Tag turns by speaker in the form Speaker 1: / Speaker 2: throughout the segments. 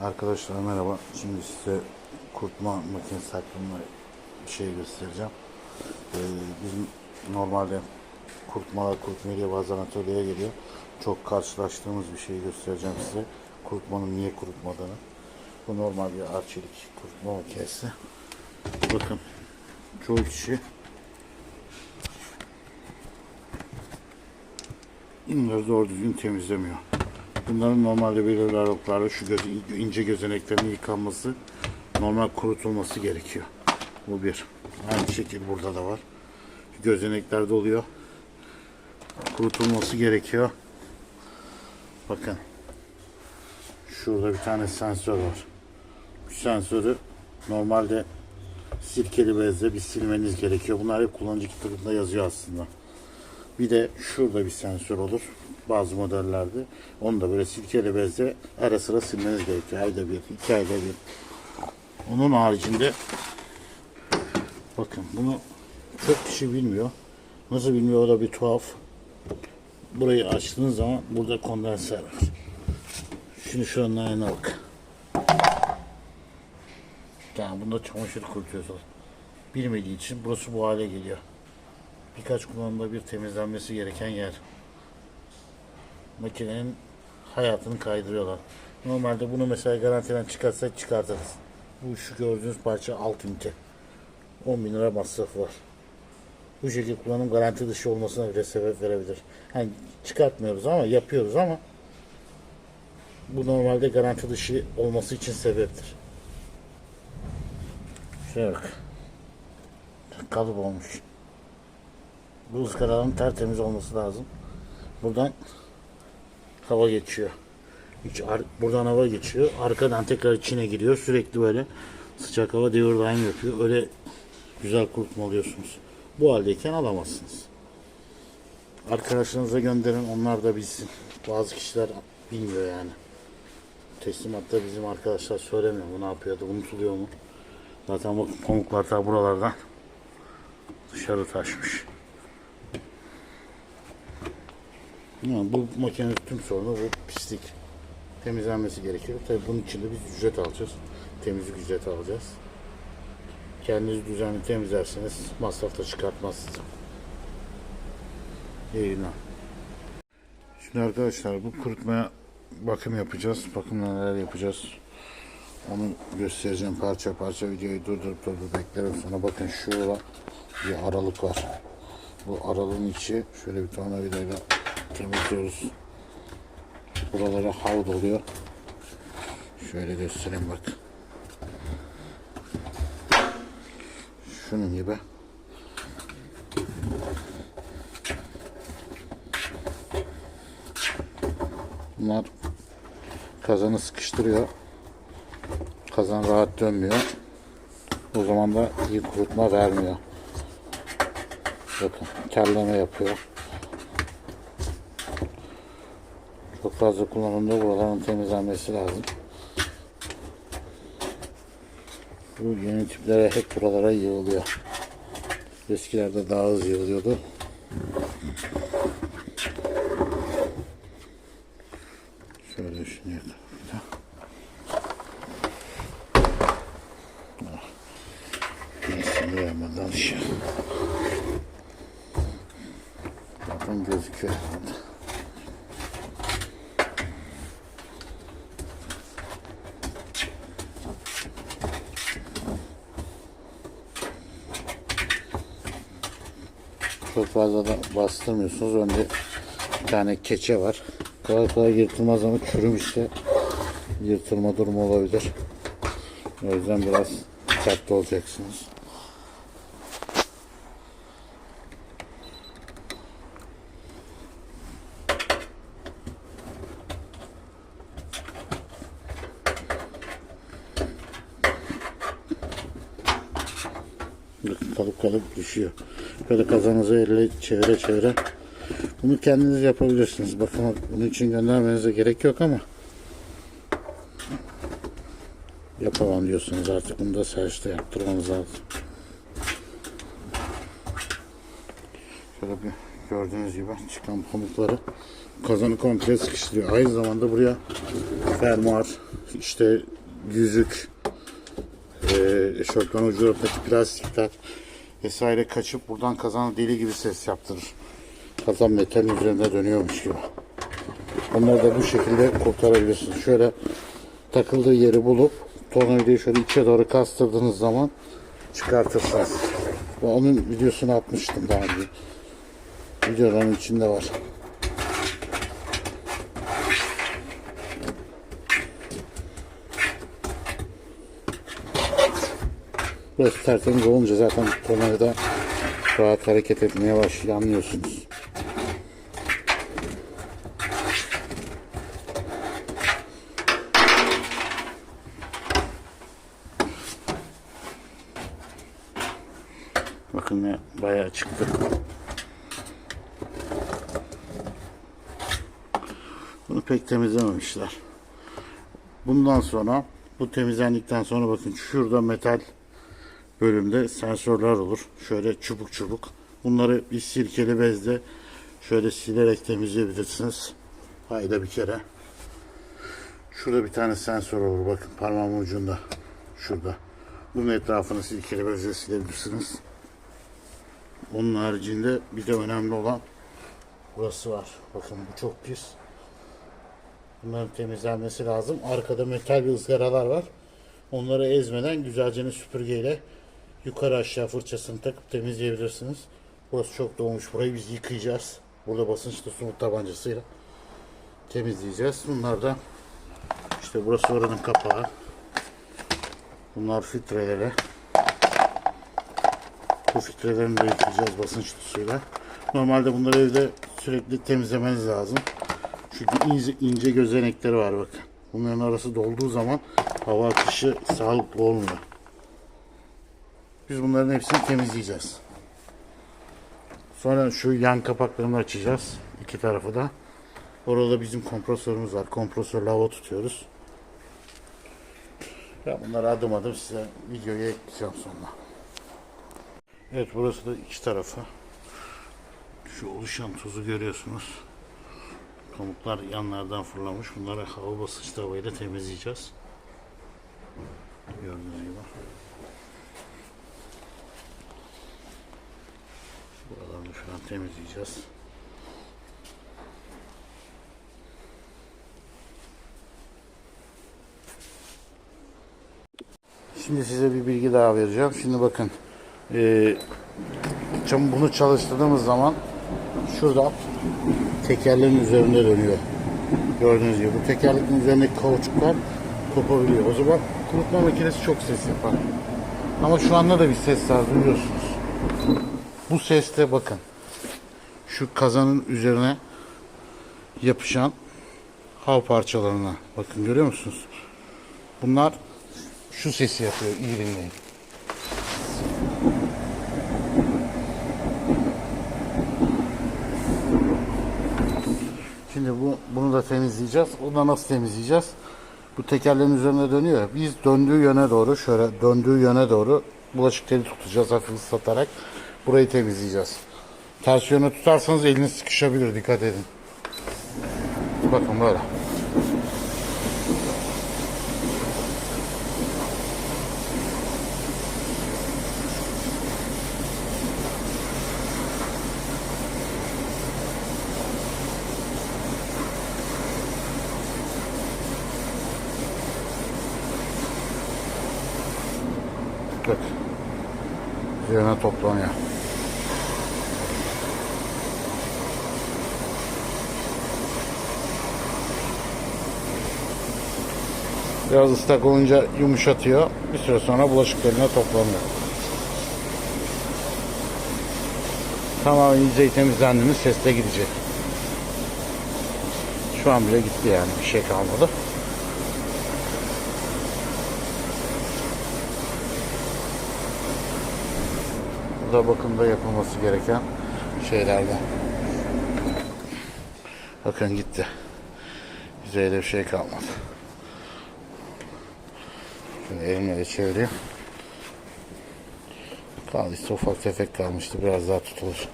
Speaker 1: Arkadaşlar merhaba. Şimdi size kurutma makinesi hakkında bir şey göstereceğim. Ee, bizim normalde kurutmalar kurutmaya diye bazen atölyeye geliyor. Çok karşılaştığımız bir şeyi göstereceğim size. Kurutmanın niye kurutmadığını. Bu normal bir arçelik kurutma makinesi. Bakın çoğu kişi bunları doğru düzgün temizlemiyor. Bunların normalde belirli aralıklarla şu göz, ince gözeneklerin yıkanması, normal kurutulması gerekiyor. Bu bir. Aynı şekilde burada da var. Gözenekler doluyor. Kurutulması gerekiyor. Bakın. Şurada bir tane sensör var. Bu sensörü normalde sirkeli bezle bir silmeniz gerekiyor. Bunlar hep kullanıcı kitabında yazıyor aslında. Bir de şurada bir sensör olur. Bazı modellerde. Onu da böyle sirkeli bezle ara sıra silmeniz gerekiyor. Ayda bir, iki ayda bir. Onun haricinde bakın bunu çok kişi bilmiyor. Nasıl bilmiyor o da bir tuhaf. Burayı açtığınız zaman burada kondenser var. Şimdi şuranın ayağına bak. Yani bunda çamaşır kurutuyorsunuz. Bilmediği için burası bu hale geliyor birkaç kullanımda bir temizlenmesi gereken yer. Makinenin hayatını kaydırıyorlar. Normalde bunu mesela garantiden çıkartsak çıkartırız. Bu şu gördüğünüz parça alt ünite. 10 bin lira masrafı var. Bu şekilde kullanım garanti dışı olmasına bile sebep verebilir. Hani çıkartmıyoruz ama yapıyoruz ama bu normalde garanti dışı olması için sebeptir. Şöyle bak. Kalıp olmuş. Bu ızgaraların tertemiz olması lazım. Buradan hava geçiyor. Ar- buradan hava geçiyor. Arkadan tekrar içine giriyor. Sürekli böyle sıcak hava devir daim yapıyor. Öyle güzel kurutma alıyorsunuz. Bu haldeyken alamazsınız. Arkadaşlarınıza gönderin. Onlar da bilsin. Bazı kişiler bilmiyor yani. Teslimatta bizim arkadaşlar söylemiyor. Bu ne yapıyordu? Unutuluyor mu? Zaten bakın pamuklar ta buralardan dışarı taşmış. Yani bu makinenin tüm sorunu bu pislik. Temizlenmesi gerekiyor. Tabii bunun için de biz ücret alacağız. Temizlik ücreti alacağız. Kendiniz düzenli temizlerseniz masraf da çıkartmaz size. İyi. Şimdi arkadaşlar bu kurutmaya bakım yapacağız. Bakımda neler yapacağız. Onu göstereceğim parça parça videoyu durdurup durdurup beklerim. Sonra bakın şurada bir aralık var. Bu aralığın içi şöyle bir tornavidayla temizliyoruz. Buralara havlu oluyor. Şöyle göstereyim bak. Şunun gibi. Bunlar kazanı sıkıştırıyor. Kazan rahat dönmüyor. O zaman da iyi kurutma vermiyor. Bakın terleme yapıyor. Fazla kullanımda buraların temizlenmesi lazım. Bu yeni tiplere hep buralara yığılıyor. Eskilerde daha hızlı yığılıyordu. Şöyle şunu yakalım. Neyse yağmadan şey. Zaten gözüküyor. Çok fazla da bastırmıyorsunuz. Önde bir tane keçe var. Kolay kolay yırtılmaz ama çürümüşse yırtılma durumu olabilir. O yüzden biraz dikkatli olacaksınız. Kalıp kalıp düşüyor. Böyle kazanızı elle çevire çevire. Bunu kendiniz yapabilirsiniz. Bakın bunun için göndermenize gerek yok ama yapamam diyorsunuz artık. Bunu da serçte yaptırmanız lazım. Şöyle bir gördüğünüz gibi çıkan pamukları kazanı komple sıkıştırıyor. Aynı zamanda buraya fermuar işte yüzük, e, eşofman ucundaki plastikler vesaire kaçıp buradan kazana deli gibi ses yaptırır. Kazan metalin üzerinde dönüyormuş gibi. Onları da bu şekilde kurtarabilirsiniz. Şöyle takıldığı yeri bulup tornavidayı şöyle içe doğru kastırdığınız zaman çıkartırsınız. Onun videosunu atmıştım daha önce. Videoların içinde var. Burası tertemiz olunca zaten tornavida rahat hareket etmeye başlıyor anlıyorsunuz. Bakın ne bayağı çıktı. Bunu pek temizlememişler. Bundan sonra bu temizlendikten sonra bakın şurada metal bölümde sensörler olur. Şöyle çubuk çubuk. Bunları bir sirkeli bezle şöyle silerek temizleyebilirsiniz. Ayda bir kere. Şurada bir tane sensör olur. Bakın parmağımın ucunda. Şurada. Bunun etrafını sirkeli bezle silebilirsiniz. Onun haricinde bir de önemli olan burası var. Bakın bu çok pis. Bunların temizlenmesi lazım. Arkada metal bir ızgaralar var. Onları ezmeden güzelce süpürgeyle yukarı aşağı fırçasını takıp temizleyebilirsiniz. Burası çok dolmuş. Burayı biz yıkayacağız. Burada basınçlı su tabancasıyla temizleyeceğiz. Bunlar da işte burası oranın kapağı. Bunlar filtreleri. Bu filtrelerini de yıkayacağız basınçlı suyla. Normalde bunları evde sürekli temizlemeniz lazım. Çünkü ince, ince gözenekleri var bakın. Bunların arası dolduğu zaman hava akışı sağlıklı olmuyor. Biz bunların hepsini temizleyeceğiz. Sonra şu yan kapaklarını açacağız. iki tarafı da. Orada bizim kompresörümüz var. Kompresörle hava tutuyoruz. Ya bunları adım adım size videoya ekleyeceğim sonra. Evet burası da iki tarafı. Şu oluşan tozu görüyorsunuz. Pamuklar yanlardan fırlamış. Bunları hava basınçlı havayla temizleyeceğiz. Gördüğünüz gibi. Falan temizleyeceğiz. Şimdi size bir bilgi daha vereceğim. Şimdi bakın. Çam- bunu çalıştırdığımız zaman şurada tekerleğin üzerinde dönüyor. Gördüğünüz gibi bu tekerleğin üzerindeki kauçuklar kopabiliyor. O zaman kurutma makinesi çok ses yapar. Ama şu anda da bir ses var duyuyorsunuz. Bu seste bakın. Şu kazanın üzerine yapışan hav parçalarına bakın görüyor musunuz? Bunlar şu sesi yapıyor iyi dinleyin. Şimdi bu bunu da temizleyeceğiz. Onu da nasıl temizleyeceğiz? Bu tekerlerin üzerine dönüyor. Biz döndüğü yöne doğru şöyle döndüğü yöne doğru bulaşık tutacağız hafif ıslatarak. Burayı temizleyeceğiz. Ters yöne tutarsanız eliniz sıkışabilir. Dikkat edin. Bakın böyle. Bak. Üzerine toplanıyor. Biraz ıslak olunca yumuşatıyor. Bir süre sonra bulaşıklarına toplanıyor. Tamamen yüzey temizlendiğimiz ses de gidecek. Şu an bile gitti yani. Bir şey kalmadı. Bu da bakımda yapılması gereken şeylerden. Bakın gitti. Yüzeyde bir şey kalmadı. Şimdi elimle de çevireyim. Kaldıysa ufak tefek kalmıştı. Biraz daha tutulur.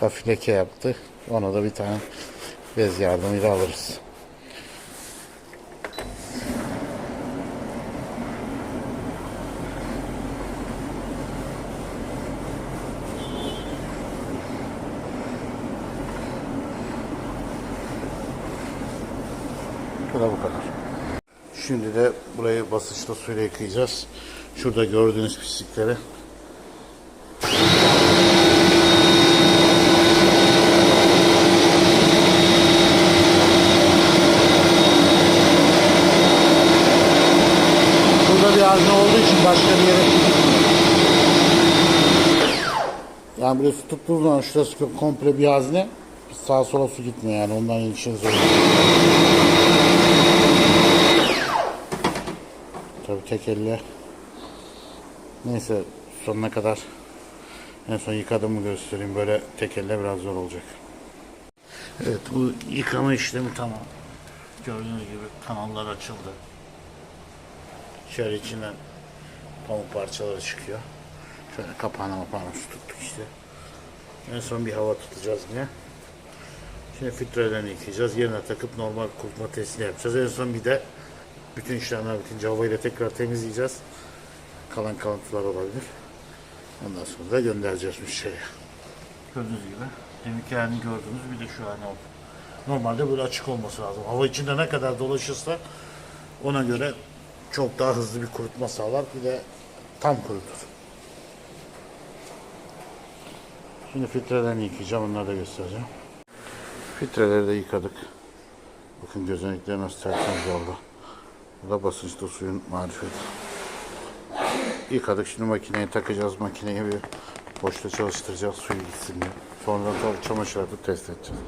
Speaker 1: Hafif leke yaptı. Ona da bir tane bez yardımıyla alırız. Bu da bu kadar. Şimdi de burayı basınçlı suyla yıkayacağız. Şurada gördüğünüz pislikleri hazne olduğu için başka bir yere. Yani böyle su tuttuğunuz zaman şurası komple bir hazne sağa sola su gitmiyor yani ondan için zor. Tabii tek elle. Neyse sonuna kadar en son yıkadığımı göstereyim. Böyle tek elle biraz zor olacak. Evet bu yıkama işlemi tamam. Gördüğünüz gibi kanallar açıldı. Şöyle içinden pamuk parçaları çıkıyor. Şöyle kapağına mapağına su tuttuk işte. En son bir hava tutacağız yine. Şimdi filtrelerini yıkayacağız. Yerine takıp normal kurutma testini yapacağız. En son bir de bütün işlemler bitince havayla tekrar temizleyeceğiz. Kalan kalıntılar olabilir. Ondan sonra da göndereceğiz müşteriye. Gördüğünüz gibi deminki halini gördünüz bir de şu hali oldu. Normalde böyle açık olması lazım. Hava içinde ne kadar dolaşırsa ona göre çok daha hızlı bir kurutma sağlar. Bir de tam kurutur. Şimdi filtrelerini yıkayacağım. Onları da göstereceğim. Filtreleri de yıkadık. Bakın gözenekleri nasıl tertemiz oldu. Bu da basınçlı suyun marifeti. Yıkadık. Şimdi makineye takacağız. Makineyi bir boşta çalıştıracağız. Suyu gitsin diye. Sonra da çamaşır atıp test edeceğiz.